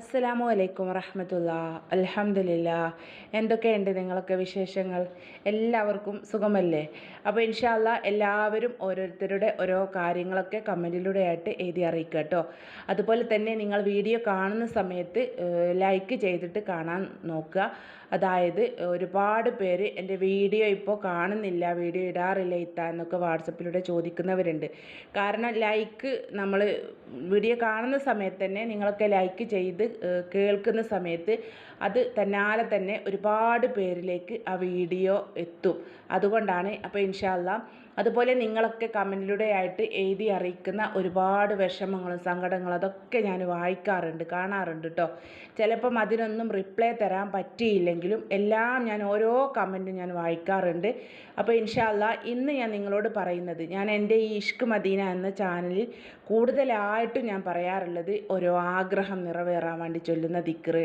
അസ്സലാമു അലൈക്കും വറഹമത്തുള്ള. അലഹമില്ല എന്തൊക്കെയുണ്ട് നിങ്ങളൊക്കെ വിശേഷങ്ങൾ? എല്ലാവർക്കും സുഖമല്ലേ? അപ്പോൾ ഇൻഷാല്ല എല്ലാവരും ഓരോരുത്തരുടെ ഓരോ കാര്യങ്ങളൊക്കെ കമന്റിലൂടെ ആയിട്ട് എഴുതി അറിയിക്കുക കേട്ടോ. അതുപോലെ തന്നെ നിങ്ങൾ വീഡിയോ കാണുന്ന സമയത്ത് ലൈക്ക് ചെയ്തിട്ട് കാണാൻ നോക്കുക. അതായത് ഒരുപാട് പേര് എന്റെ വീഡിയോ ഇപ്പോൾ കാണുന്നില്ല വീഡിയോ ഇടാറില്ല ഇത്ത എന്നൊക്കെ വാട്സപ്പിലൂടെ ചോദിക്കുന്നവരുണ്ട്. കാരണം ലൈക്ക് നമ്മൾ വീഡിയോ കാണുന്ന സമയത്ത് തന്നെ നിങ്ങളൊക്കെ ലൈക്ക് ചെയ്ത് കേൾക്കുന്ന സമയത്ത് അത് തന്നാലെ തന്നെ ഒരുപാട് പേരിലേക്ക് ആ വീഡിയോ എത്തും. അതുകൊണ്ടാണ് അപ്പോൾ ഇൻഷാല്ല അതുപോലെ നിങ്ങളൊക്കെ കമന്റിലൂടെ ആയിട്ട് എഴുതി അറിയിക്കുന്ന ഒരുപാട് വിഷമങ്ങളും സങ്കടങ്ങളും അതൊക്കെ ഞാൻ വായിക്കാറുണ്ട് കാണാറുണ്ട് കേട്ടോ ചിലപ്പം അതിനൊന്നും റിപ്ലൈ തരാൻ പറ്റിയില്ലെങ്കിലും എല്ലാം ഞാൻ ഓരോ കമന്റും ഞാൻ വായിക്കാറുണ്ട്. അപ്പോൾ ഇൻഷാല്ല ഇന്ന് ഞാൻ നിങ്ങളോട് പറയുന്നത് ഞാൻ എന്റെ ഈ ഇഷ്ക് മദീന എന്ന ചാനലിൽ കൂടുതലായിട്ടും ഞാൻ പറയാറുള്ളത് ഓരോ ആഗ്രഹം നിറവേറാൻ വേണ്ടി ചൊല്ലുന്ന ദിക്കറ്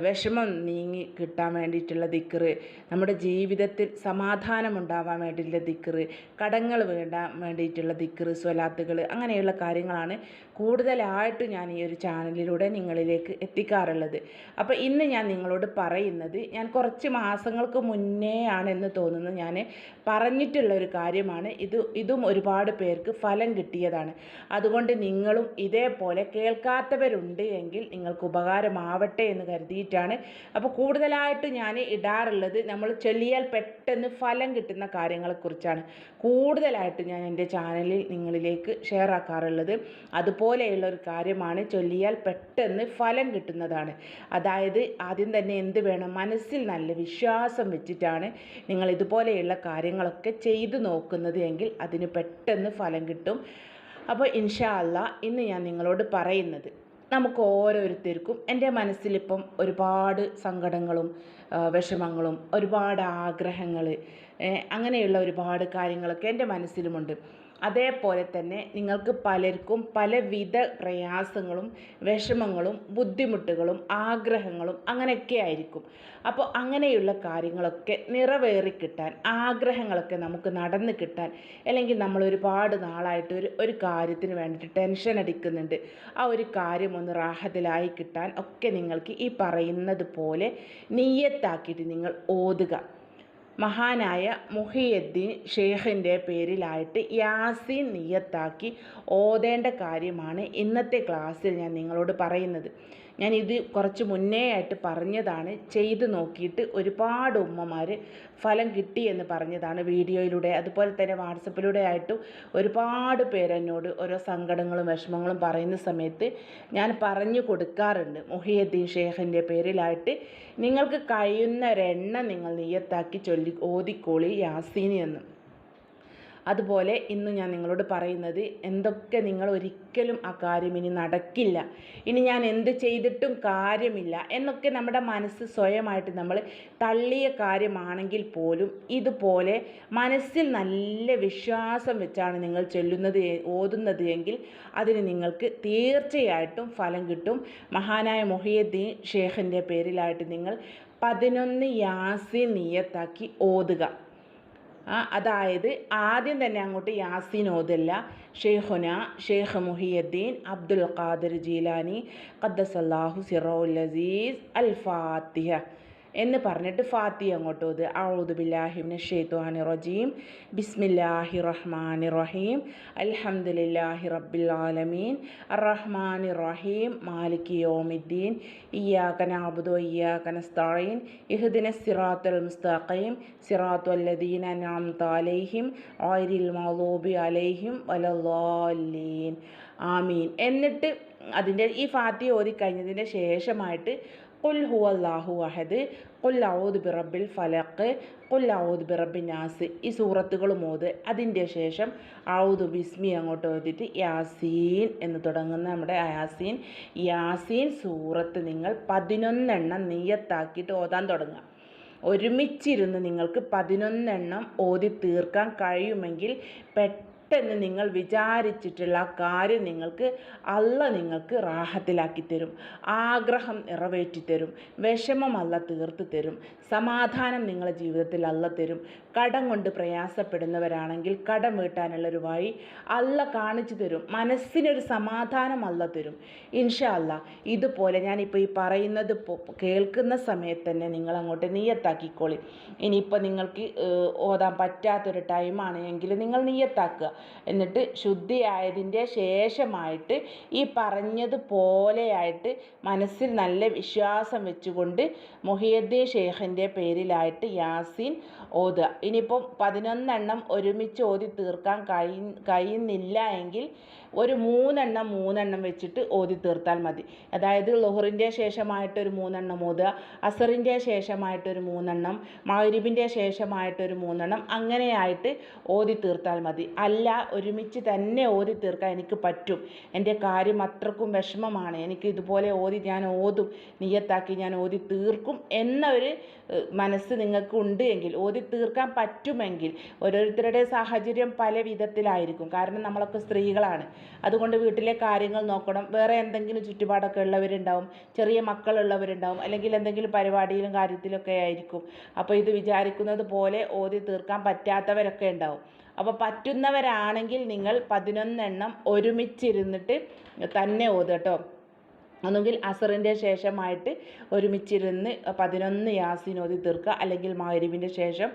വിഷമം നീങ്ങി കിട്ടാൻ വേണ്ടിയിട്ടുള്ള ദിക്കറ് നമ്മുടെ ജീവിതത്തിൽ സമാധാനം ഉണ്ടാവാൻ വേണ്ടിയിട്ടുള്ള ദിക്റ് കടങ്ങൾ വേണ്ട വേണ്ടിയിട്ടുള്ള ദിക്റ് സ്വലാത്തുകൾ അങ്ങനെയുള്ള കാര്യങ്ങളാണ് കൂടുതലായിട്ട് ഞാൻ ഈ ഒരു ചാനലിലൂടെ നിങ്ങളിലേക്ക് എത്തിക്കാറുള്ളത്. അപ്പോൾ ഇന്ന് ഞാൻ നിങ്ങളോട് പറയുന്നത് ഞാൻ കുറച്ച് മാസങ്ങൾക്ക് മുന്നേ ആണെന്ന് തോന്നുന്നു ഞാൻ പറഞ്ഞിട്ടുള്ള ഒരു കാര്യമാണ്. ഇത് ഇതും ഒരുപാട് പേർക്ക് ഫലം കിട്ടിയതാണ്. അതുകൊണ്ട് നിങ്ങളും ഇതേപോലെ കേൾക്കാത്തവരുണ്ട് എങ്കിൽ നിങ്ങൾക്ക് ഉപകാരമാവട്ടെ എന്ന് കരുതിയിട്ടാണ്. അപ്പോൾ കൂടുതലായിട്ട് ഞാൻ ഇടാറുള്ളത് നമ്മൾ ചൊല്ലിയാൽ പെട്ടെന്ന് ഫലം കിട്ടുന്ന കാര്യങ്ങളെക്കുറിച്ചാണ്. കൂടുതലായിട്ട് ഞാൻ എന്റെ ചാനലിൽ നിങ്ങളിലേക്ക് ഷെയർ ആക്കാറുള്ളത്. അതുപോലെയുള്ള ഒരു കാര്യമാണ് ചൊല്ലിയാൽ പെട്ടെന്ന് ഫലം കിട്ടുന്നതാണ്. അതായത് ആദ്യം തന്നെ എന്ത് വേണം? മനസ്സിൽ നല്ല വിശ്വാസം വെച്ചിട്ടാണ് നിങ്ങൾ ഇതുപോലെയുള്ള കാര്യങ്ങളൊക്കെ ചെയ്തു നോക്കുന്നത് എങ്കിൽ അതിന് പെട്ടെന്ന് ഫലം കിട്ടും. അപ്പോൾ ഇൻഷാ അല്ല ഇന്ന് ഞാൻ നിങ്ങളോട് പറയുന്നത്. നമുക്ക് ഓരോരുത്തർക്കും എന്റെ മനസ്സിലിപ്പം ഒരുപാട് സങ്കടങ്ങളും വിഷമങ്ങളും ഒരുപാട് ആഗ്രഹങ്ങൾ അങ്ങനെയുള്ള ഒരുപാട് കാര്യങ്ങളൊക്കെ എന്റെ മനസ്സിലുമുണ്ട്. അതേപോലെ തന്നെ നിങ്ങൾക്ക് പലർക്കും പലവിധ പ്രയാസങ്ങളും വിഷമങ്ങളും ബുദ്ധിമുട്ടുകളും ആഗ്രഹങ്ങളും അങ്ങനെയൊക്കെ ആയിരിക്കും. അപ്പോൾ അങ്ങനെയുള്ള കാര്യങ്ങളൊക്കെ നിറവേറി കിട്ടാൻ ആഗ്രഹങ്ങളൊക്കെ നമുക്ക് നടന്ന് കിട്ടാൻ അല്ലെങ്കിൽ നമ്മൾ ഒരുപാട് നാളായിട്ട് ഒരു ഒരു കാര്യത്തിന് വേണ്ടിയിട്ട് ടെൻഷൻ അടിക്കുന്നുണ്ട്. ആ ഒരു കാര്യം ഒന്ന് റാഹത്തിലായി കിട്ടാൻ ഒക്കെ നിങ്ങൾക്ക് ഈ പറയുന്നത് പോലെ നീയത്താക്കിയിട്ട് നിങ്ങൾ ഓതുക. മഹാനായ മുഹിയദ്ദീൻ ഷെയ്ഖിന്റെ പേരിലായിട്ട് യാസീൻ നിയത്താക്കി ഓതേണ്ട കാര്യമാണ് ഇന്നത്തെ ക്ലാസ്സിൽ ഞാൻ നിങ്ങളോട് പറയുന്നത്. ഞാൻ ഇത് കുറച്ച് മുന്നേ ആയിട്ട് പറഞ്ഞതാണ്. ചെയ്ത് നോക്കിയിട്ട് ഒരുപാട് ഉമ്മമാർ ഫലം കിട്ടി എന്ന് പറഞ്ഞതാണ് വീഡിയോയിലൂടെ. അതുപോലെ തന്നെ വാട്സപ്പിലൂടെ ആയിട്ടും ഒരുപാട് പേരെന്നോട് ഓരോ സങ്കടങ്ങളും വിഷമങ്ങളും പറയുന്ന സമയത്ത് ഞാൻ പറഞ്ഞു കൊടുക്കാറുണ്ട്. മുഹിയദ്ദീൻ ഷേഖിന്റെ പേരിലായിട്ട് നിങ്ങൾക്ക് കഴിയുന്ന ഒരെണ്ണം നിങ്ങൾ നീയത്താക്കി ചൊല്ലി ഓതിക്കോളി യാസീനി എന്ന്. അതുപോലെ ഇന്ന് ഞാൻ നിങ്ങളോട് പറയുന്നത് എന്തൊക്കെ നിങ്ങൾ ഒരിക്കലും ആ കാര്യം ഇനി നടക്കില്ല. ഇനി ഞാൻ എന്ത് ചെയ്തിട്ടും കാര്യമില്ല എന്നൊക്കെ നമ്മുടെ മനസ്സ് സ്വയമായിട്ട് നമ്മൾ തള്ളിയ കാര്യമാണെങ്കിൽ പോലും ഇതുപോലെ മനസ്സിൽ നല്ല വിശ്വാസം വെച്ചാണ് നിങ്ങൾ ചൊല്ലുന്നത് ഓതുന്നത് എങ്കിൽ അതിന് നിങ്ങൾക്ക് തീർച്ചയായിട്ടും ഫലം കിട്ടും. മഹാനായ മൊഹിയദ്ദീൻ ഷേഖിന്റെ പേരിലായിട്ട് നിങ്ങൾ പതിനൊന്ന് യാസി നിയത്താക്കി ഓതുക. അതായത് ആദ്യം തന്നെ അങ്ങോട്ട് യാസീൻ ഓതല്ല. ഷെയ്ഖുന Sheikh Muhiyuddin Abdul Qadir Jilani ഖദ്ദസല്ലാഹു സിറോൽ അസീസ് അൽ ഫാത്തിഹ. എന്ന് പറഞ്ഞിട്ട് ഫാത്തി അങ്ങോട്ട് ഓത്. ഔദു ബില്ലാഹിമിന് ഷെയ്ത്വാനി റജീം. ബിസ്മില്ലാഹി റഹ്മാനി റഹീം. അൽഹംദുലില്ലാഹി റബ്ബിൽ ആലമീൻ. അറഹ്മാനി റഹീം. മാലിക് യോമിദ്ദീൻ. ഇയ്യാക നഅബുദു വഇയ്യാക നസ്തഈൻ. ഇഹ്ദിന സിറാത്തുൽ മുസ്തഖീം. സിറാത്തു അല്ലദീന അൻഅംത അലൈഹിം. ഗൈറിൽ മഗ്ളൂബി അലൈഹിം വലല്ലാലീൻ ആമീൻ. എന്നിട്ട് അതിന്റെ ഈ ഫാത്തി ഓതി കഴിഞ്ഞതിന് ശേഷമായിട്ട് കുൽ ഹു അള്ളാഹു അഹദ് കുൽ ഔദ് ബിറബിൽ ഫലക്ക് കുൽ ഔദ് ബിറബിൻ നാസ് ഈ സൂറത്തുകൾ മോത് അതിന്റെ ശേഷം ഔദ് ബിസ്മി അങ്ങോട്ട് ഓതിട്ട് യാസീൻ എന്ന് തുടങ്ങുന്ന നമ്മുടെ യാസീൻ. യാസീൻ സൂറത്ത് നിങ്ങൾ പതിനൊന്നെണ്ണം നീയത്താക്കിയിട്ട് ഓതാൻ തുടങ്ങുക. ഒരുമിച്ചിരുന്ന് നിങ്ങൾക്ക് പതിനൊന്നെണ്ണം ഓതി തീർക്കാൻ കഴിയുമെങ്കിൽ പെട്ടെന്ന് പെട്ടെന്ന് നിങ്ങൾ വിചാരിച്ചിട്ടുള്ള കാര്യം നിങ്ങൾക്ക് അല്ല നിങ്ങൾക്ക് റാഹത്തിലാക്കി തരും. ആഗ്രഹം നിറവേറ്റി തരും. വിഷമം അല്ല തീർത്ത് തരും. സമാധാനം നിങ്ങളുടെ ജീവിതത്തിൽ അല്ല തരും. കടം കൊണ്ട് പ്രയാസപ്പെടുന്നവരാണെങ്കിൽ കടം വീട്ടാനുള്ളൊരു വഴി അല്ല കാണിച്ചു തരും. മനസ്സിനൊരു സമാധാനം അല്ല തരും. ഇൻഷാ അല്ല ഇതുപോലെ ഞാനിപ്പോൾ ഈ പറയുന്നത് കേൾക്കുന്ന സമയത്ത് തന്നെ നിങ്ങൾ അങ്ങോട്ട് നീയത്താക്കിക്കോളി. ഇനിയിപ്പോൾ നിങ്ങൾക്ക് ഓതാൻ പറ്റാത്തൊരു ടൈമാണ് എങ്കിൽ നിങ്ങൾ നീയത്താക്കുക. എന്നിട്ട് ശുദ്ധിയായതിന്റെ ശേഷമായിട്ട് ഈ പറഞ്ഞതുപോലെയായിട്ട് മനസ്സിൽ നല്ല വിശ്വാസം വെച്ചുകൊണ്ട് മൊഹിയദ്ദീൻ ഷെയ്ഖിന്റെ പേരിലായിട്ട് യാസീൻ ഓതുക. ഇനിയിപ്പം പതിനൊന്നെണ്ണം ഒരുമിച്ച് ഓതി തീർക്കാൻ കഴി കഴിയുന്നില്ല എങ്കിൽ ഒരു മൂന്നെണ്ണം മൂന്നെണ്ണം വെച്ചിട്ട് ഓതി തീർത്താൽ മതി. അതായത് ലൊഹറിന്റെ ശേഷമായിട്ടൊരു മൂന്നെണ്ണം ഓതുക അസറിന്റെ ശേഷമായിട്ടൊരു മൂന്നെണ്ണം മഗ്രിബിന്റെ ശേഷമായിട്ടൊരു മൂന്നെണ്ണം അങ്ങനെയായിട്ട് ഓതി തീർത്താൽ മതി. അല്ല ഒരുമിച്ച് തന്നെ ഓതി തീർക്കാൻ എനിക്ക് പറ്റും. എന്റെ കാര്യം അത്രക്കും വിഷമമാണ്. എനിക്ക് ഇതുപോലെ ഓതി ഞാൻ ഓതും നീയത്താക്കി ഞാൻ ഓതി തീർക്കും എന്ന ഒരു മനസ്സ് നിങ്ങൾക്ക് ഉണ്ട് എങ്കിൽ ഓതി തീർക്കാൻ പറ്റുമെങ്കിൽ ഓരോരുത്തരുടെ സാഹചര്യം പല വിധത്തിലായിരിക്കും. കാരണം നമ്മളൊക്കെ സ്ത്രീകളാണ്. അതുകൊണ്ട് വീട്ടിലെ കാര്യങ്ങൾ നോക്കണം. വേറെ എന്തെങ്കിലും ചുറ്റുപാടൊക്കെ ഉള്ളവരുണ്ടാവും. ചെറിയ മക്കളുള്ളവരുണ്ടാവും. അല്ലെങ്കിൽ എന്തെങ്കിലും പരിപാടിയിലും കാര്യത്തിലൊക്കെ ആയിരിക്കും. അപ്പോൾ ഇത് വിചാരിക്കുന്നത് പോലെ ഓതി തീർക്കാൻ പറ്റാത്തവരൊക്കെ ഉണ്ടാവും. അപ്പോൾ പറ്റുന്നവരാണെങ്കിൽ നിങ്ങൾ പതിനൊന്നെണ്ണം ഒരുമിച്ചിരുന്നിട്ട് തന്നെ ഓതുക ഒന്നുകിൽ അസറിന്റെ ശേഷമായിട്ട് ഒരുമിച്ചിരുന്ന് പതിനൊന്ന് യാസീൻ ഓതി തീർക്കുക. അല്ലെങ്കിൽ മാരിവിന്റെ ശേഷം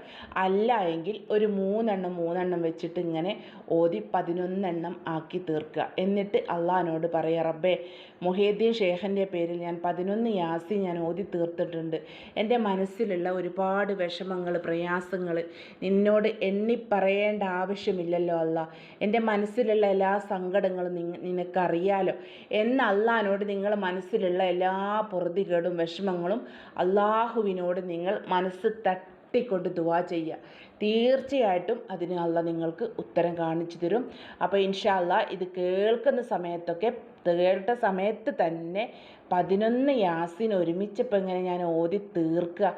അല്ല എങ്കിൽ ഒരു മൂന്നെണ്ണം മൂന്നെണ്ണം വെച്ചിട്ട് ഇങ്ങനെ ഓതി പതിനൊന്നെണ്ണം ആക്കി തീർക്കുക. എന്നിട്ട് അള്ളഹാനോട് പറയുക റബ്ബേ മൊഹീദ്ദീൻ ഷേഖിന്റെ പേരിൽ ഞാൻ പതിനൊന്ന് യാസി ഞാൻ ഓതി തീർത്തിട്ടുണ്ട്. എന്റെ മനസ്സിലുള്ള ഒരുപാട് വിഷമങ്ങൾ പ്രയാസങ്ങൾ നിന്നോട് എണ്ണി പറയേണ്ട ആവശ്യമില്ലല്ലോ അല്ല എന്റെ മനസ്സിലുള്ള എല്ലാ സങ്കടങ്ങളും നിനക്കറിയാലോ എന്ന് അള്ളഹാനോട് നിങ്ങൾ മനസ്സിലുള്ള എല്ലാ പൊറുതികളും വിഷമങ്ങളും അള്ളാഹുവിനോട് നിങ്ങൾ മനസ്സ് തട്ടിക്കൊണ്ട് ദുവാ ചെയ്യുക. തീർച്ചയായിട്ടും അതിന് അല്ല നിങ്ങൾക്ക് ഉത്തരം കാണിച്ചു തരും. അപ്പോൾ ഇൻഷാല്ല ഇത് കേൾക്കുന്ന സമയത്തൊക്കെ കേട്ട സമയത്ത് തന്നെ പതിനൊന്ന് യാസിൻ ഒരുമിച്ചപ്പോൾ ഇങ്ങനെ ഞാൻ ഓതി തീർക്കുക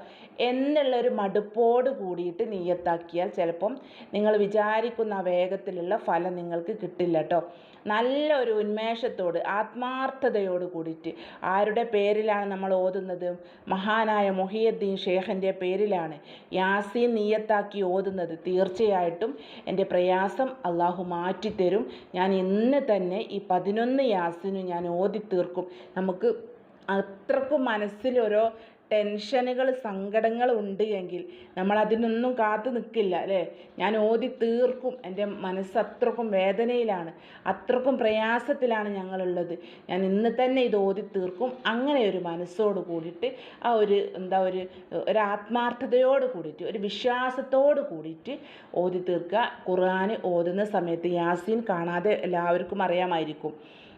എന്നുള്ളൊരു മടുപ്പോട് കൂടിയിട്ട് നീയത്താക്കിയാൽ ചിലപ്പം നിങ്ങൾ വിചാരിക്കുന്ന വേഗത്തിലുള്ള ഫലം നിങ്ങൾക്ക് കിട്ടില്ല കേട്ടോ. നല്ലൊരു ഉന്മേഷത്തോട് ആത്മാർത്ഥതയോട് കൂടിയിട്ട് ആരുടെ പേരിലാണ് നമ്മൾ ഓതുന്നത്? മഹാനായ മൊഹിയദ്ദീൻ ഷേഖിന്റെ പേരിലാണ് യാസീൻ നീയത്താക്കി ഓതുന്നത് തീർച്ചയായിട്ടും എന്റെ പ്രയാസം അള്ളാഹു മാറ്റിത്തരും. ഞാൻ ഇന്ന് തന്നെ ഈ പതിനൊന്ന് യാസിനും ഞാൻ ഓതി തീർക്കും നമുക്ക് അത്രക്കും മനസ്സിലൊരു ടെൻഷനുകൾ സങ്കടങ്ങൾ ഉണ്ട് എങ്കിൽ നമ്മൾ അതിനൊന്നും കാത്തു നിൽക്കില്ല അല്ലേ? ഞാൻ ഓതി തീർക്കും. എന്റെ മനസ്സ് അത്രക്കും വേദനയിലാണ് അത്രക്കും പ്രയാസത്തിലാണ് ഞങ്ങളുള്ളത്. ഞാൻ ഇന്ന് തന്നെ ഇത് ഓതി തീർക്കും. അങ്ങനെ ഒരു മനസ്സോട് കൂടിയിട്ട് ആ ഒരു എന്താ ഒരു ഒരു ആത്മാർത്ഥതയോട് കൂടിയിട്ട് ഒരു വിശ്വാസത്തോട് കൂടിയിട്ട് ഓതി തീർക്കുക. ഖുർആൻ ഓതുന്ന സമയത്ത് യാസീൻ കാണാതെ എല്ലാവർക്കും അറിയാമായിരിക്കും.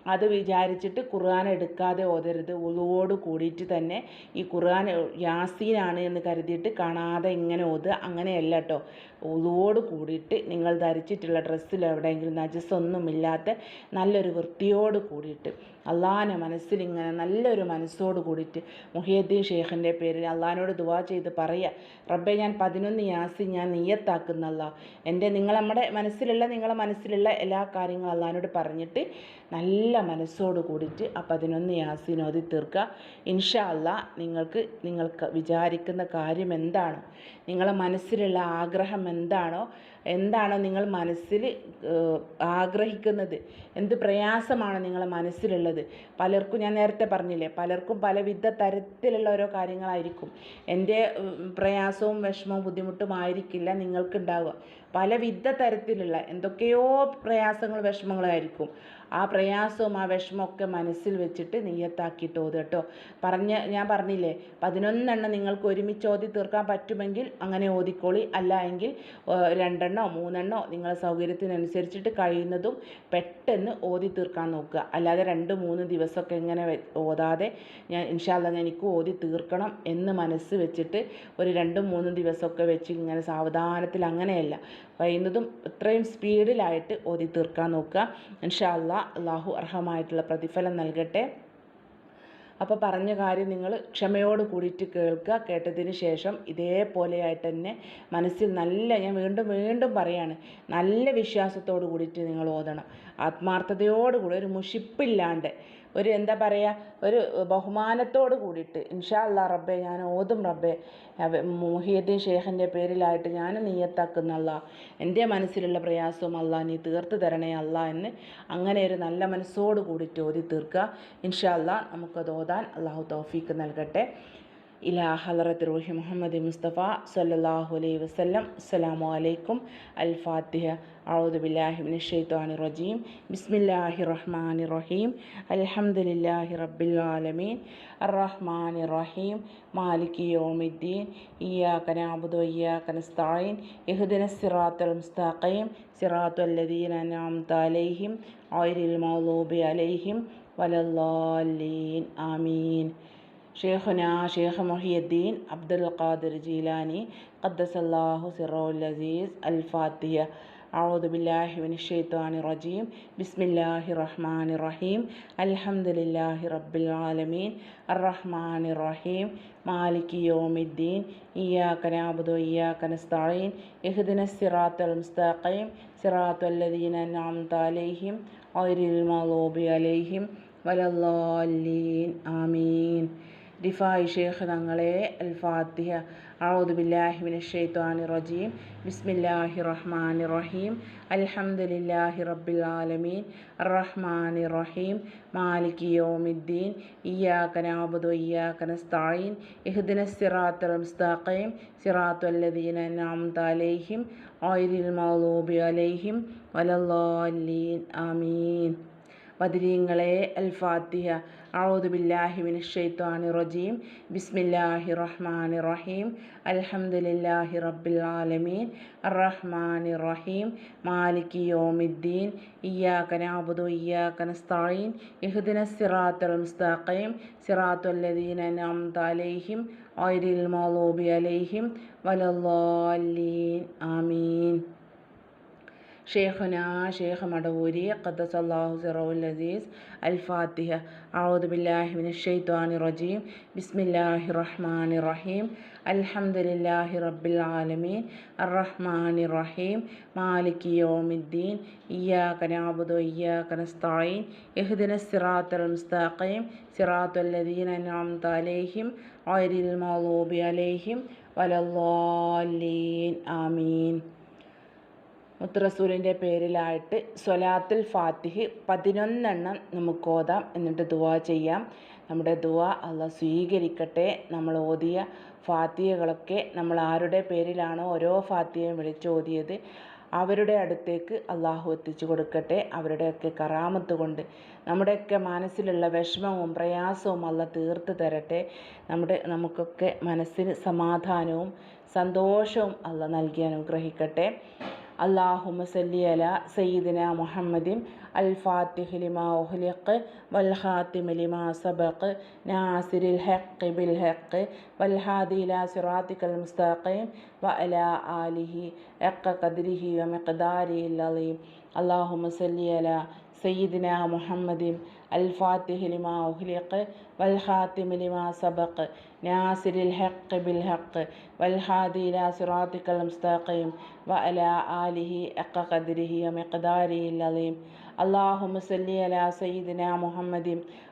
അത് വിചാരിച്ചിട്ട് ഖുർആൻ എടുക്കാതെ ഓതരുത്. ഉളുവോട് കൂടിയിട്ട് തന്നെ ഈ ഖുർആൻ യാസീനാണ് എന്ന് കരുതിയിട്ട് കാണാതെ ഇങ്ങനെ ഓതുക അങ്ങനെയല്ല കേട്ടോ ഉളുവോട് കൂടിയിട്ട് നിങ്ങൾ ധരിച്ചിട്ടുള്ള ഡ്രസ്സിൽ എവിടെയെങ്കിലും നജസ്സൊന്നുമില്ലാത്ത നല്ലൊരു വൃത്തിയോട് കൂടിയിട്ട് അള്ളാഹാനെ മനസ്സിൽ ഇങ്ങനെ നല്ലൊരു മനസ്സോട് കൂടിയിട്ട് മുഹിയദ്ദീൻ ഷേഖിന്റെ പേരിൽ അള്ളഹാനോട് ദുവാ ചെയ്ത് പറയുക റബ്ബെ ഞാൻ പതിനൊന്ന് യാസി ഞാൻ നീയത്താക്കുന്നല്ല. എന്റെ നിങ്ങൾ നമ്മുടെ മനസ്സിലുള്ള നിങ്ങളുടെ മനസ്സിലുള്ള എല്ലാ കാര്യങ്ങളും അള്ളഹാനോട് പറഞ്ഞിട്ട് നല്ല മനസ്സോട് കൂടിയിട്ട് ആ പതിനൊന്ന് യാസിനോതി തീർക്കുക. ഇൻഷാ അല്ല നിങ്ങൾക്ക് നിങ്ങൾക്ക് വിചാരിക്കുന്ന കാര്യം എന്താണോ നിങ്ങളെ മനസ്സിലുള്ള ആഗ്രഹം എന്താണോ എന്താണോ നിങ്ങൾ മനസ്സിൽ ആഗ്രഹിക്കുന്നത്? എന്ത് പ്രയാസമാണ് നിങ്ങളെ മനസ്സിലുള്ളത്? പലർക്കും ഞാൻ നേരത്തെ പറഞ്ഞില്ലേ പലർക്കും പലവിധ തരത്തിലുള്ള ഓരോ കാര്യങ്ങളായിരിക്കും. എന്റെ പ്രയാസവും വിഷമവും ബുദ്ധിമുട്ടും ആയിരിക്കില്ല നിങ്ങൾക്കുണ്ടാവുക. പലവിധ തരത്തിലുള്ള എന്തൊക്കെയോ പ്രയാസങ്ങൾ വിഷമങ്ങളായിരിക്കും ആ പ്രയാസവും ആ വിഷമമൊക്കെ മനസ്സിൽ വെച്ചിട്ട് നീയത്താക്കിയിട്ട് ഓതുക കേട്ടോ. പറഞ്ഞ ഞാൻ പറഞ്ഞില്ലേ പതിനൊന്നെണ്ണം നിങ്ങൾക്ക് ഒരുമിച്ച് ഓതി തീർക്കാൻ പറ്റുമെങ്കിൽ അങ്ങനെ ഓതിക്കോളി. അല്ല എങ്കിൽ രണ്ടെണ്ണോ മൂന്നെണ്ണോ നിങ്ങളെ സൗകര്യത്തിനനുസരിച്ചിട്ട് കഴിയുന്നതും പെട്ടെന്ന് ഓതി തീർക്കാൻ നോക്കുക. അല്ലാതെ രണ്ട് മൂന്ന് ദിവസമൊക്കെ ഇങ്ങനെ ഓതാതെ ഞാൻ ഇൻഷാല്ല എനിക്ക് ഓതി തീർക്കണം എന്ന് മനസ്സ് വെച്ചിട്ട് ഒരു രണ്ടും മൂന്നും ദിവസമൊക്കെ വെച്ച് ഇങ്ങനെ സാവധാനത്തിൽ അങ്ങനെയല്ല. കഴിയുന്നതും ഇത്രയും സ്പീഡിലായിട്ട് ഓതി തീർക്കാൻ നോക്കുക. ഇൻഷാ അല്ലാ അള്ളാഹു അർഹമായിട്ടുള്ള പ്രതിഫലം നൽകട്ടെ. അപ്പോൾ പറഞ്ഞ കാര്യം നിങ്ങൾ ക്ഷമയോട് കൂടിയിട്ട് കേൾക്കുക. കേട്ടതിന് ശേഷം ഇതേപോലെയായിട്ട് തന്നെ മനസ്സിൽ നല്ല ഞാൻ വീണ്ടും വീണ്ടും പറയാണ് നല്ല വിശ്വാസത്തോട് കൂടിയിട്ട് നിങ്ങൾ ഓതണം. ആത്മാർത്ഥതയോട് കൂടി ഒരു മുഷിപ്പില്ലാണ്ട് ഒരു എന്താ പറയുക ഒരു ബഹുമാനത്തോട് കൂടിയിട്ട് ഇൻഷാ അല്ലാ റബ്ബെ ഞാൻ ഓതും റബ്ബെ മുഹിയദ്ദീൻ ഷേഖിന്റെ പേരിലായിട്ട് ഞാൻ നീയത്താക്കുന്ന അല്ല എന്റെ മനസ്സിലുള്ള പ്രയാസവും അല്ല നീ തീർത്ത് തരണേ അല്ല എന്ന് അങ്ങനെ ഒരു നല്ല മനസ്സോട് കൂടിയിട്ട് ഓതി തീർക്കുക. ഇൻഷാ അല്ലാ നമുക്കത് ഓതാൻ അള്ളാഹു തൗഫീക്ക് നൽകട്ടെ. ഇലാ ഹലറത്ത് റൂഹി മുഹമ്മദ് മുസ്തഫ സല്ലല്ലാഹു അലൈഹി വസല്ലം. അസ്സലാമു അലൈക്കും. അൽ ഫാത്തിഹ. ബില്ലാഹി മിനശ് റജീം. ബിസ്മില്ലാഹിർ റഹ്മാനിർ റഹീം. അൽഹംദുലില്ലാഹി റബ്ബിൽ ആലമീൻ. അറഹ്മാൻ റഹീം. മാലികി യൗമിദ്ദീൻ. ഇയ്യാക നഅബുദു വഇയ്യാക നസ്തഈൻ. ഇഹ്ദിനസ് സിറാത്തൽ മുസ്തഖീം. സിറാത്തൽ ലദീന അൻഅംത അലൈഹിം. ഗൈറിൽ മഗ്ദൂബി അലൈഹിം. വലല്ലാലീൻ ആമീൻ. ഷേഖുന Sheikh Mohiyuddin Abdul Qadir Jilani ഖദ്ദസല്ലാഹു സിറോൽ അസീസ് അൽ ഫാത്തിഹ أعوذ بالله من الشيطان الرجيم بسم الله الرحمن الرحيم الحمد لله رب العالمين الرحمن الرحيم مالك يوم الدين إياك نعبد وإياك نستعين اهدنا الصراط المستقيم صراط الذين أنعمت عليهم غير المغضوب عليهم ولا الضالين آمين റിഫായി ഷേഖ് തങ്ങളെ അൽ ഫാത്തിഹ അഊദു ബില്ലാഹി മിനശ് ഷൈത്വാനി റജീം. ബിസ്മില്ലാഹി റഹ്മാനി റഹീം. അൽഹംദുലില്ലാഹി റബ്ബിൽ ആലമീൻ. അർറഹ്മാനി റഹീം. മാലിക് യോമിദ്ദീൻ. ഇയാക്ക നാബുദു ഇയാക്ക നസ്തഈൻ. ഇഹ്ദിന സിറാത്തുൽ മുസ്താഖീം. സിറാത്തൽ ലദീന അൻഅംത അലൈഹിം. ഗൈറിൽ മഗ്ദൂബി അലൈഹിം. വലല്ലാലീൻ ആമീൻ. ബദരീങ്ങളെ അൽ ഫാത്തിഹ അഊദു ബില്ലാഹി മിനശ് ശൈത്വാനിർ റജീം ബിസ്മില്ലാഹിർ റഹ്മാനിർ റഹീം അൽഹംദുലില്ലാഹി റബ്ബിൽ ആലമീൻ റഹ്മാൻ റഹീം മാലികി യൗമിദ്ദീൻ. ഇയ്യാക നഅബുദു വഇയ്യാക നസ്തഈൻ. ഇഹ്ദിനസ് സിറാത്തൽ മുസ്തഖീം. സിറാത്തൽ ലദീന അൻഅംത അലൈഹിം. ഗൈറിൽ മഗ്ദൂബി അലൈഹിം. വലല്ലാലീൻ ആമീൻ. ഷേഖുന ഷേഖ് മടവൂരി ഖദ്ദസല്ലാഹു സിറോൽ അസീസ് അൽ ഫാത്തിഹ അഊദു ബില്ലാഹി മിനശ് ശൈത്വാനിർ റജീം. ബിസ്മില്ലാഹിർ റഹ്മാനിർ റഹീം. അൽഹംദുലില്ലാഹി റബ്ബിൽ ആലമീൻ. അർറഹ്മാനിർ റഹീം. മാലികി യൗമിദ്ദീൻ. ഇയ്യാക നഅബുദു വഇയ്യാക നസ്തഈൻ. ഇഹ്ദിനസ് സിറാത്തൽ മുസ്തഖീം. സിറാത്തൽ ലദീന അൻഅംത അലൈഹിം. ഗൈറിൽ മഗ്ദൂബി അലൈഹിം. വലല്ലാലീൻ ആമീൻ. മുത്തറസൂലിന്റെ പേരിലായിട്ട് സ്വലാത്തുൽ ഫാത്തിഹ് പതിനൊന്നെണ്ണം നമുക്ക് ഓതാം. എന്നിട്ട് ദുവാ ചെയ്യാം. നമ്മുടെ ദുവാ അല്ല സ്വീകരിക്കട്ടെ. നമ്മൾ ഓതിയ ഫാത്തിഹകളൊക്കെ നമ്മൾ ആരുടെ പേരിലാണോ ഓരോ ഫാത്തിഹയും വിളിച്ചോതിയത് അവരുടെ അടുത്തേക്ക് അള്ളാഹു എത്തിച്ചു കൊടുക്കട്ടെ. അവരുടെയൊക്കെ കറാമത്ത് കൊണ്ട് നമ്മുടെയൊക്കെ മനസ്സിലുള്ള വിഷമവും പ്രയാസവും അല്ല തീർത്ത് തരട്ടെ. നമ്മുടെ നമുക്കൊക്കെ മനസ്സിന് സമാധാനവും സന്തോഷവും അല്ല നൽകി അനുഗ്രഹിക്കട്ടെ. അള്ളാഹുമ സല്ലി അല സയ്യിദിന മുഹമ്മദിൻ അൽ ഫാത്തിഹ് ലിമാ ഉഹ്ലിഖ് വൽ ഖാത്തിമ ലിമാ സബഖ് നാസിരിൽ ഹഖ് ബിൽ ഹഖ് വൽ ഹാദി ഇല സിറാത്തിക്കൽ മുസ്തഖീം വ അല ആലിഹി ഹഖ ഖദ്രിഹി വ മിഖ്ദാരി അലീം അള്ളാഹുമ സല്ലി അല സയ്യിദിന മുഹമ്മദിൻ അൽ ഫാത്തിഹ് ലിമാ ഉഹ്ലിഖ് സബഖ് ناصر الحق بالحق والهادي إلى صراطك المستقيم وعلى آله حق قدره ومقداره العظيم اللهم صل على سيدنا محمد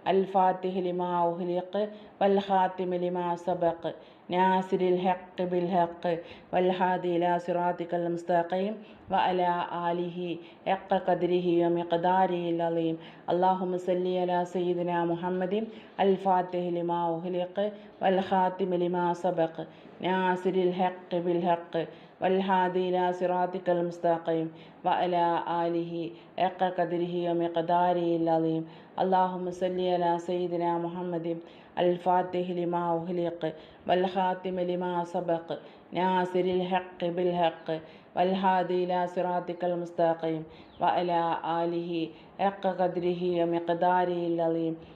الفاتح لما أغلق والخاتم لما سبق ناصر الحق بالحق والهادي إلى صراطك المستقيم وعلى آله حق قدره ومقداره العظيم اللهم صل على سيدنا محمد الفاتح لما أغلق والخاتم لما سبق ناصر الحق بالحق والهادي إلى صراطك المستقيم وعلى آله حق قدره ومقداره العظيم اللهم صل على سيدنا محمد الفاتح لما أغلق والخاتم لما سبق ناصر الحق بالحق والهادي إلى صراطك المستقيم وعلى آله حق قدره ومقداره العظيم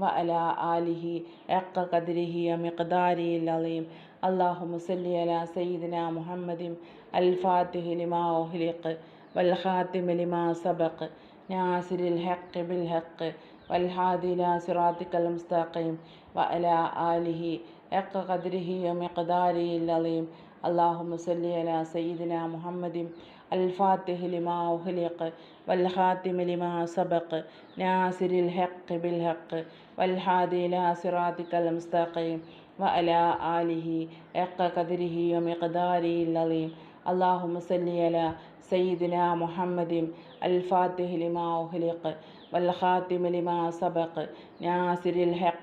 وعلى آله حق قدره ومقداره العظيم اللهم صل على سيدنا محمد الفاتح لما أهلق والخاتم لما سبق ناصر الحق بالحق والهادي إلى صراطك المستقيم وعلى آله حق قدره ومقداره العظيم اللهم صل على سيدنا محمد الفاتح لما أغلق والخاتم لما سبق ناصر الحق بالحق والهادي إلى صراطك المستقيم وعلى آله حق قدره ومقداره العظيم اللهم صل على سيدنا محمد الفاتح لما أغلق والخاتم لما سبق ناصر الحق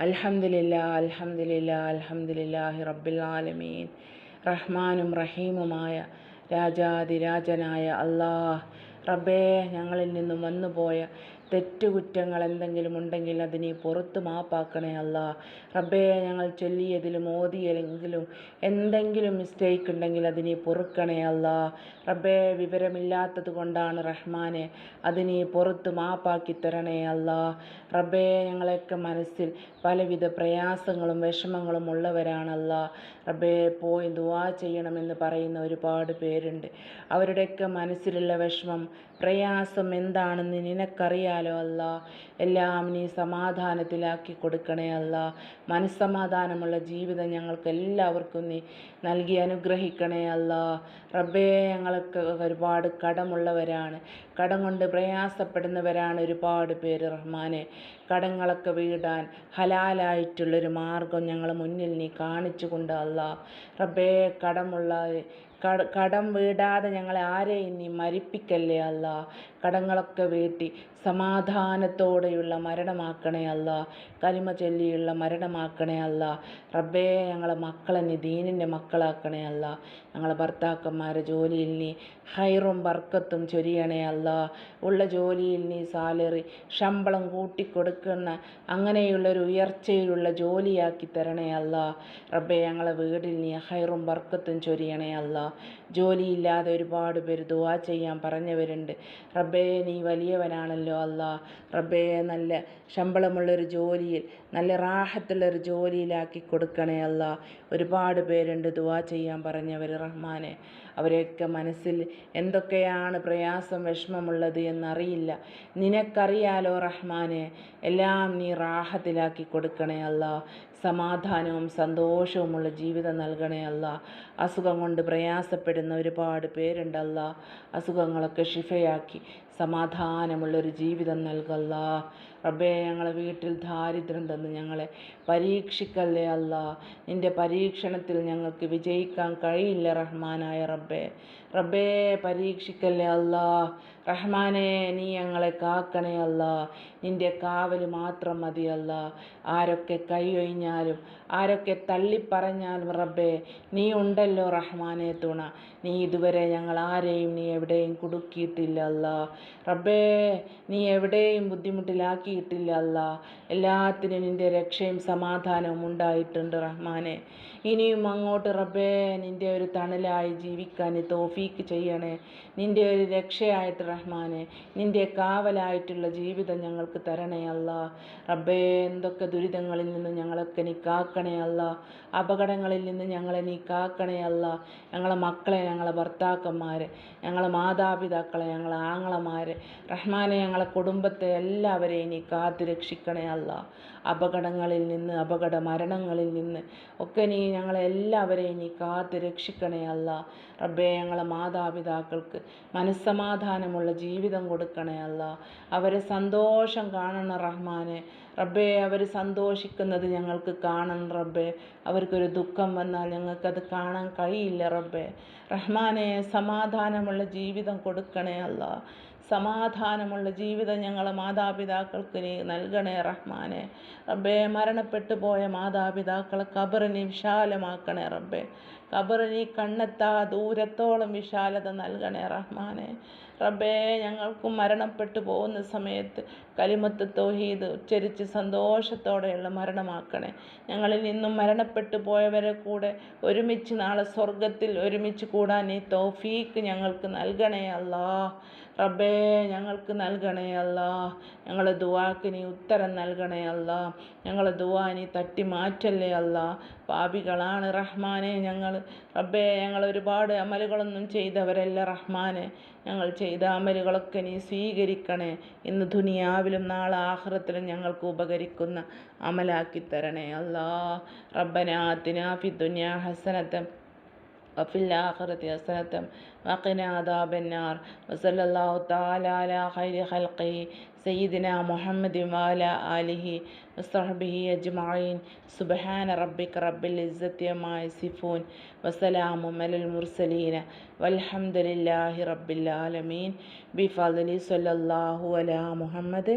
അൽഹംദുലില്ല അൽഹംദുലില്ല അൽഹംദുലില്ലാഹി റബ്ബിൽ ആലമീൻ. റഹ്മാനും റഹീമുമായ രാജാതിരാജനായ അള്ളാഹ്. റബ്ബേ ഞങ്ങളിൽ നിന്നും വന്നുപോയ തെറ്റുകുറ്റങ്ങൾ എന്തെങ്കിലും ഉണ്ടെങ്കിൽ അതിനെ പുറത്ത് മാപ്പാക്കണേ അല്ല. റബ്ബേ ഞങ്ങൾ ചൊല്ലിയതിലും ഓതിയതിലും എന്തെങ്കിലും മിസ്റ്റേക്ക് ഉണ്ടെങ്കിൽ അതിനെ പൊറുക്കണേ അല്ല. റബ്ബേ വിവരമില്ലാത്തത് കൊണ്ടാണ് റഹ്മാനെ അതിനെ പുറത്ത് മാപ്പാക്കി തരണേ അല്ല. റബ്ബേ ഞങ്ങളെയൊക്കെ മനസ്സിൽ പലവിധ പ്രയാസങ്ങളും വിഷമങ്ങളും ഉള്ളവരാണല്ല റബ്ബേ പോയി ദുവാ ചെയ്യണമെന്ന് പറയുന്ന ഒരുപാട് പേരുണ്ട്. അവരുടെയൊക്കെ മനസ്സിലുള്ള വിഷമം പ്രയാസം എന്താണെന്ന് നിനക്കറിയാലോ അല്ല? എല്ലാം നീ സമാധാനത്തിലാക്കി കൊടുക്കണേ അല്ല. മനസ്സമാധാനമുള്ള ജീവിതം ഞങ്ങൾക്ക് എല്ലാവർക്കും നീ നൽകി അനുഗ്രഹിക്കണേ അല്ല. റബ്ബേ ഞങ്ങൾക്ക് ഒരുപാട് കടമുള്ളവരാണ്. കടം കൊണ്ട് പ്രയാസപ്പെടുന്നവരാണ് ഒരുപാട് പേര് റഹ്മാനെ. കടങ്ങളൊക്കെ വീടാൻ ഹലാലായിട്ടുള്ളൊരു മാർഗം ഞങ്ങൾ മുന്നിൽ നീ കാണിച്ചു കൊണ്ട് അല്ല. റബ്ബേ കടമുള്ള കട കടം വീടാതെ ഞങ്ങളെ ആരെയും നീ മരിപ്പിക്കല്ലേ അല്ല? കടങ്ങളൊക്കെ വീട്ടി സമാധാനത്തോടെയുള്ള മരണമാക്കണേ അല്ല. കലിമ ചൊല്ലിയുള്ള മരണമാക്കണേ അല്ല. റബ്ബേ ഞങ്ങളെ മക്കളെ നീ ദീനിന്റെ മക്കളാക്കണേ അല്ല. ഞങ്ങളെ ഭർത്താക്കന്മാരെ ജോലിയിൽ നീ ഹൈറും ബർക്കത്തും ചൊരിയണേ അല്ല. ഉള്ള ജോലിയിൽ നീ സാലറി ശമ്പളം കൂട്ടിക്കൊടുക്കുന്ന അങ്ങനെയുള്ളൊരു ഉയർച്ചയിലുള്ള ജോലിയാക്കി തരണേ അല്ല. റബ്ബേ ഞങ്ങളെ വീടിൽ നീ ഹൈറും ബർക്കത്തും ചൊരിയണേ അല്ല. ജോലിയില്ലാതെ ഒരുപാട് പേര് ദുവാ ചെയ്യാൻ പറഞ്ഞവരുണ്ട്. റബ്ബേ നീ വലിയവനാണല്ലോ അള്ളാ റബ്ബേ നല്ല ശമ്പളമുള്ളൊരു ജോലിയിൽ നല്ല റാഹത്തുള്ളൊരു ജോലിയിലാക്കി കൊടുക്കണേ അല്ല ഒരുപാട് പേരുണ്ട് ദുവാ ചെയ്യാൻ പറഞ്ഞവർ റഹ്മാനെ. അവരെയൊക്കെ മനസ്സിൽ എന്തൊക്കെയാണ് പ്രയാസം വിഷമമുള്ളത് എന്നറിയില്ല. നിനക്കറിയാലോ റഹ്മാനെ എല്ലാം നീ റാഹത്തിലാക്കി കൊടുക്കണേ അല്ല സമാധാനവും സന്തോഷവുമുള്ള ജീവിതം നൽകണേ അല്ല. അസുഖം കൊണ്ട് പ്രയാസപ്പെടുന്ന ഒരുപാട് പേരുണ്ടല്ല അസുഖങ്ങളൊക്കെ ഷിഫയാക്കി സമാധാനമുള്ളൊരു ജീവിതം നൽകല്ല റബ്ബേ ഞങ്ങളെ വീട്ടിൽ ദാരിദ്ര്യം തന്ന് ഞങ്ങളെ പരീക്ഷിക്കല്ലേ അല്ല. നിന്റെ പരീക്ഷണത്തിൽ ഞങ്ങൾക്ക് വിജയിക്കാൻ കഴിയില്ല റഹ്മാനായ റബ്ബേ. റബ്ബേ പരീക്ഷിക്കല്ലേ അല്ല. റഹ്മാനെ നീ ഞങ്ങളെ കാക്കണേ അല്ല. നിന്റെ കാവൽ മാത്രം മതിയല്ല ആരൊക്കെ കൈയൊഴിഞ്ഞാലും ആരൊക്കെ തള്ളിപ്പറഞ്ഞാലും റബ്ബേ നീ ഉണ്ടല്ലോ റഹ്മാനെ തുണ. നീ ഇതുവരെ ഞങ്ങൾ ആരെയും നീ എവിടെയും കുടുക്കിയിട്ടില്ല അല്ല. റബ്ബേ നീ എവിടെയും ബുദ്ധിമുട്ടിലാക്കിയിട്ടില്ല അല്ല എല്ലാത്തിനും നിന്റെ രക്ഷയും സമാധാനവും ഉണ്ടായിട്ടുണ്ട് റഹ്മാനെ. ഇനിയും അങ്ങോട്ട് റബ്ബേ നിന്റെ ഒരു തണലായി ജീവിക്കാൻ തോഫീക്ക് ചെയ്യണേ. നിന്റെ ഒരു രക്ഷയായിട്ട് റഹ്മാനെ നിന്റെ കാവലായിട്ടുള്ള ജീവിതം ഞങ്ങൾക്ക് തരണേ അല്ല. റബ്ബേ എന്തൊക്കെ ദുരിതങ്ങളിൽ നിന്ന് ഞങ്ങളൊക്കെ നീ കാക്കണേ അല്ല. അപകടങ്ങളിൽ നിന്ന് ഞങ്ങളെ നീ കാക്കണേ അല്ല. ഞങ്ങളെ മക്കളെ ഞങ്ങളെ ഭർത്താക്കന്മാരെ ഞങ്ങളെ മാതാപിതാക്കളെ ഞങ്ങളെ ആങ്ങളമാരെ റഹ്മാനെ ഞങ്ങളെ കുടുംബത്തെ എല്ലാവരെയും നീ കാത്തു രക്ഷിക്കണേ അല്ല. അപകടങ്ങളിൽ നിന്ന് അപകട മരണങ്ങളിൽ നിന്ന് ഒക്കെ നീ ഞങ്ങളെ എല്ലാവരെയും നീ കാത്ത് രക്ഷിക്കണേ അല്ല. റബ്ബേ ഞങ്ങളെ മാതാപിതാക്കൾക്ക് മനസ്സമാധാനമുള്ള ജീവിതം കൊടുക്കണേ അല്ല. അവരെ സന്തോഷം കാണണം റഹ്മാനെ റബ്ബേ അവർ സന്തോഷിക്കുന്നത് ഞങ്ങൾക്ക് കാണണം റബ്ബേ. അവർക്കൊരു ദുഃഖം വന്നാൽ ഞങ്ങൾക്കത് കാണാൻ കഴിയില്ല റബ്ബേ. റഹ്മാനെ സമാധാനമുള്ള ജീവിതം കൊടുക്കണേ അല്ല. സമാധാനമുള്ള ജീവിതം ഞങ്ങളെ മാതാപിതാക്കൾക്ക് നീ നൽകണേ റഹ്മാനെ. റബ്ബേ മരണപ്പെട്ടു പോയ മാതാപിതാക്കളെ കബറിനെ വിശാലമാക്കണേ റബ്ബേ. കബറിനി കണ്ണെത്താ ദൂരത്തോളം വിശാലത നൽകണേ റഹ്മാനെ. റബ്ബേ ഞങ്ങൾക്ക് മരണപ്പെട്ടു പോകുന്ന സമയത്ത് കലിമത്ത് തോഹീദ് ഉച്ചരിച്ച് സന്തോഷത്തോടെയുള്ള മരണമാക്കണേ. ഞങ്ങളിൽ നിന്നും മരണപ്പെട്ടു പോയവരെ കൂടെ ഒരുമിച്ച് നാളെ സ്വർഗത്തിൽ ഒരുമിച്ച് കൂടാൻ ഈ തോഫീക്ക് ഞങ്ങൾക്ക് നൽകണേ അല്ലാ റബ്ബേ ഞങ്ങൾക്ക് നൽകണേ അല്ല. ഞങ്ങളെ ദുവാക്ക് നീ ഉത്തരം നൽകണേ അല്ല. ഞങ്ങളെ ദുവാ നീ തട്ടി മാറ്റല്ലേ അല്ല. പാപികളാണ് റഹ്മാനെ ഞങ്ങൾ. റബ്ബേ ഞങ്ങൾ ഒരുപാട് അമലുകളൊന്നും ചെയ്തവരല്ല റഹ്മാനെ. ഞങ്ങൾ ചെയ്ത അമലുകളൊക്കെ നീ സ്വീകരിക്കണേ. ഇന്ന് ദുനിയാവിലും നാളെ ആഹ്റത്തിലും ഞങ്ങൾക്ക് ഉപകരിക്കുന്ന അമലാക്കി തരണേ അല്ലാ. റബ്ബനാത്തിനാ ഫി ദുനിയാ ഹസനത്തം وفي الآخرة حسنة وقنا عذاب النار وصلى الله تعالى على خير خلقه سيدنا محمد وعلى آله وصحبه أجمعين سبحان ربك رب العزة عما يصفون وسلام على المرسلين والحمد لله رب العالمين بفضل صلى الله على محمد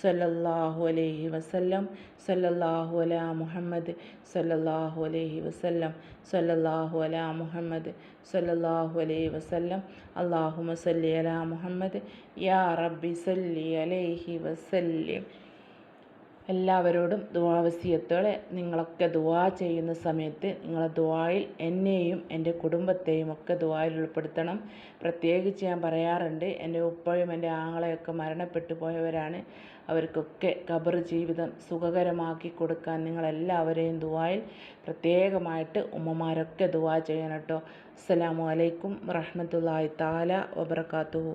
സല്ലല്ലാഹു അലൈഹി വസല്ലം സല്ലല്ലാഹു അല മുഹമ്മദ് സല്ലല്ലാഹു അലൈഹി വസല്ലം സല്ലല്ലാഹു അല മുഹമ്മദ് സല്ലല്ലാഹു അലൈഹി വസല്ലം. അള്ളാഹു സല്ലി അല മുഹമ്മദ് യാ റബ്ബി സല്ലി അലൈഹി വസല്ലം. എല്ലാവരോടും ദുവാവസിയത്തോടെ നിങ്ങളൊക്കെ ദുവാ ചെയ്യുന്ന സമയത്ത് നിങ്ങളെ ദുവായിൽ എന്നെയും എന്റെ കുടുംബത്തെയും ഒക്കെ ദുവായിൽ ഉൾപ്പെടുത്തണം. പ്രത്യേകിച്ച് ഞാൻ പറയാറുണ്ട് എന്റെ ഉപ്പയും എന്റെ ആങ്ങളെയൊക്കെ മരണപ്പെട്ടു പോയവരാണ്. അവർക്കൊക്കെ ഖബർ ജീവിതം സുഖകരമാക്കി കൊടുക്കാൻ നിങ്ങളെല്ലാവരെയും ദുവായിൽ പ്രത്യേകമായിട്ട് ഉമ്മമാരൊക്കെ ദുവാ ചെയ്യണം കേട്ടോ. അസ്സലാമു അലൈക്കും വറഹ്മത്തുള്ളാഹി താല വബർക്കാത്തുഹു